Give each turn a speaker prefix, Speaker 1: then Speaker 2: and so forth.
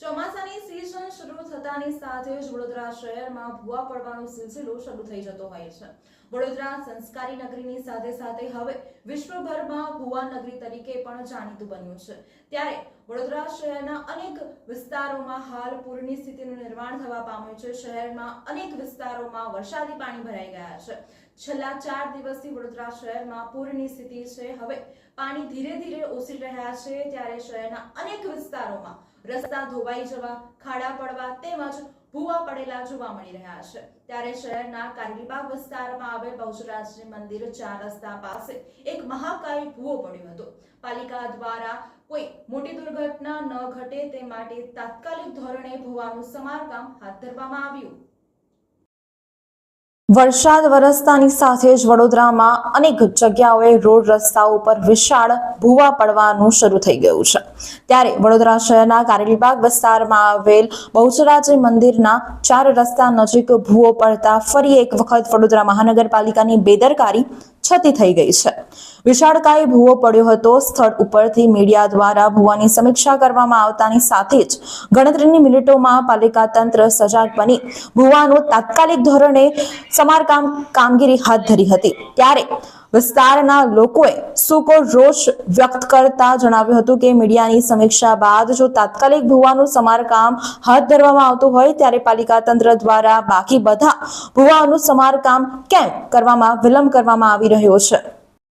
Speaker 1: ચોમાસાની સિઝન શરૂ થતાની સાથે જ વડોદરા શહેરમાં ભૂવા પડવાનો સિલસિલો શરૂ થઈ જતો હોય છે. વડોદરા સંસ્કારી નગરીની સાથે સાથે હવે વિશ્વભરમાં ભૂવા નગરી તરીકે પણ જાણીતું બન્યું છે. ત્યારે વડોદરા શહેરના અનેક વિસ્તારોમાં હાલ પૂરની સ્થિતિનું નિર્માણ થવા પામ્યું છે. શહેરમાં અનેક વિસ્તારોમાં વરસાદી પાણી ભરાઈ ગયા છે. છેલ્લા ચાર દિવસથી વડોદરા શહેરમાં પૂરની સ્થિતિ છે. હવે પાણી ધીરે ધીરે ઓસરી રહ્યા છે ત્યારે શહેરના અનેક વિસ્તારોમાં રસ્તા ધોવાઈ જવા, ખાડા પડવા તેમજ ભૂવા પડેલા જોવા મળી રહ્યા છે. ત્યારે શહેરના કારેલીબાગ વિસ્તારમાં આવેલ બહુચરાજી મંદિર ચાર રસ્તા પાસે એક મહાકાય ભૂવો પડ્યો હતો. પાલિકા દ્વારા કોઈ મોટી દુર્ઘટના ન ઘટે તે માટે તાત્કાલિક ધોરણે ભૂવાનું સમારકામ હાથ ધરવામાં આવ્યું. વરસાદ વરસતાની સાથે જ વડોદરામાં અનેક જગ્યાઓએ રોડ રસ્તાઓ ઉપર વિશાળ ભૂવા પડવાનું શરૂ થઈ ગયું છે. ત્યારે વડોદરા શહેરના કારેલીબાગ વિસ્તારમાં આવેલ બહુચરાજી મંદિરના ચાર રસ્તા નજીક ભૂવો પડતા ફરી એક વખત વડોદરા મહાનગરપાલિકાની બેદરકારી છતી થઈ ગઈ છે. વિશાળકાય ભૂવો પડ્યો હતો. સ્થળ ઉપરથી મીડિયા દ્વારા ભૂવાની સમીક્ષા કરવામાં આવતાની સાથે જ ગણતરીની મિનિટોમાં પાલિકા તંત્ર સજાગ બની ભૂવાનું તાત્કાલિક ધોરણે સમારકામ કામગીરી હાથ ધરી હતી. ત્યારે વિસ્તારના લોકોએ સૂકો રોષ વ્યક્ત કરતા જણાવ્યું હતું કે મીડિયાની સમીક્ષા બાદ જો તાત્કાલિક ભૂવાનું સમારકામ હાથ ધરવામાં આવતું હોય ત્યારે પાલિકા તંત્ર દ્વારા બાકી બધા ભૂવાનું સમારકામ કેમ કરવામાં વિલંબ કરવામાં આવી રહ્યો છે?